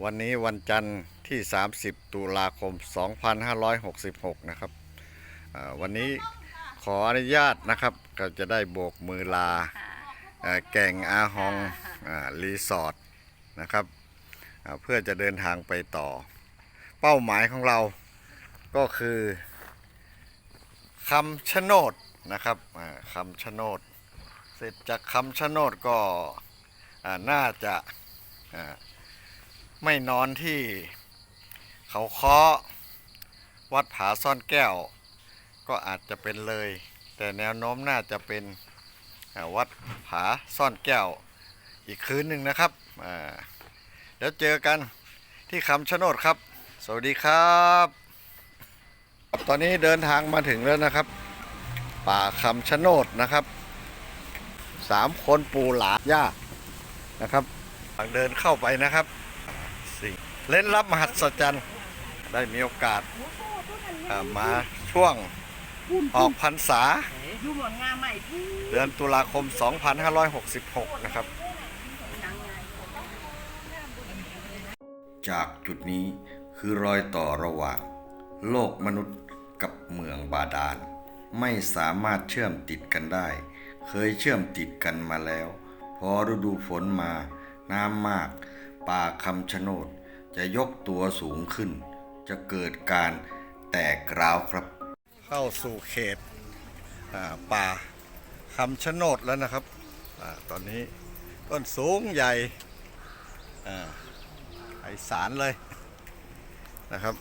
วันนี้วันจันทร์ที่ 30 ตุลาคม 2566 นะครับ วันนี้ขออนุญาตนะครับก็จะได้โบกมือลาแก่งอาฮองอรีสอร์ทนะครับเพื่อจะเดินทางไปต่อ เป้าหมายของเราก็คือคำชะโนดนะครับคำชะโนด เสร็จจากคำชะโนดก็น่าจะ ไม่นอนที่ เขาเคาะวัดผาซ่อนแก้ว ก็อาจจะเป็นเลย แต่แนวโน้มน่าจะเป็นวัดผาซ่อนแก้ว อีกคืนหนึ่งนะครับเดี๋ยวเจอกันที่คำชะโนดครับ สวัสดีครับ ตอนนี้เดินทางมาถึงแล้วนะครับ ป่าคำชะโนดนะครับสามคนปูหลาย่านะครับเดินเข้าไปนะครับ เล่นรับมหัศจรรย์ได้มีโอกาสมาช่วงออกพรรษาอยู่หมอนงามใหม่พี่เดือนตุลาคม 2566 นะครับ จากจุดนี้คือรอยต่อระหว่าง โลกมนุษย์กับเมืองบาดาล ไม่สามารถเชื่อมติดกันได้ เคยเชื่อมติดกันมาแล้ว พอฤดูฝนมาน้ำมาก ป่าคำชะโนด จะยกตัวสูงขึ้น จะเกิดการแตกร้าวครับ เข้าสู่เขตอ่าป่าคำชะโนดแล้วนะครับอาตอนนี้ต้นสูงใหญ่อ่าไอสารเลยนะครับ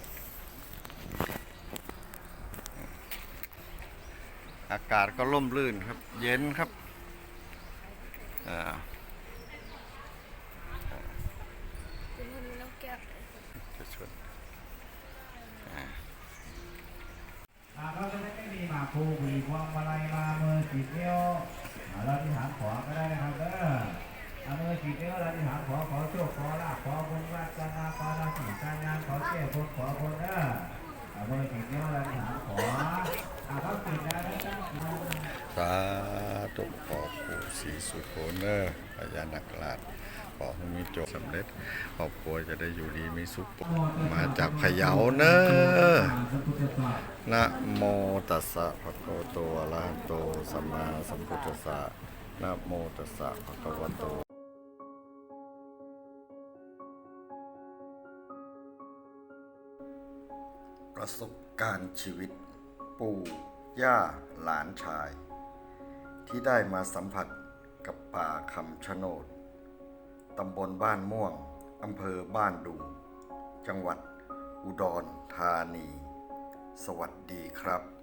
อากาศก็ร่มรื่นครับ เย็นครับอ่าจะชวน อ่าเราจะ ไม่มีหมากภูหวีพวงมาลัยมามือจีบนิ้วเราที่ฐานขวาก็ได้นะครับเด้อเอามือจีบนิ้วเราที่ฐานขวาขอโชคขอลาภขอบุญวัฒนาขอราศีการงานขอเกี่ยวคนขอคนเด้อเอามือจีบนิ้วเราที่ฐานขวาอ่าเขาติดแล้วสาธุขอปู่ศรีสุโธเนอร์พญานาคราช ขอให้มีโจทย์สำเร็จครอบครัวจะได้อยู่ดีมีสุขมาจากพะเยาเนอนะโมตัสสะภะคะวะโตอะระหะโตสัมมาสัมพุทธัสสะนะโมตัสสะภะคะวะโตประสบการณ์ชีวิต ปู่ย่าหลานชาย ที่ได้มาสัมผัสกับป่าคำชะโนด ตำบลบ้านม่วง อำเภอบ้านดุง จังหวัดอุดรธานี สวัสดีครับ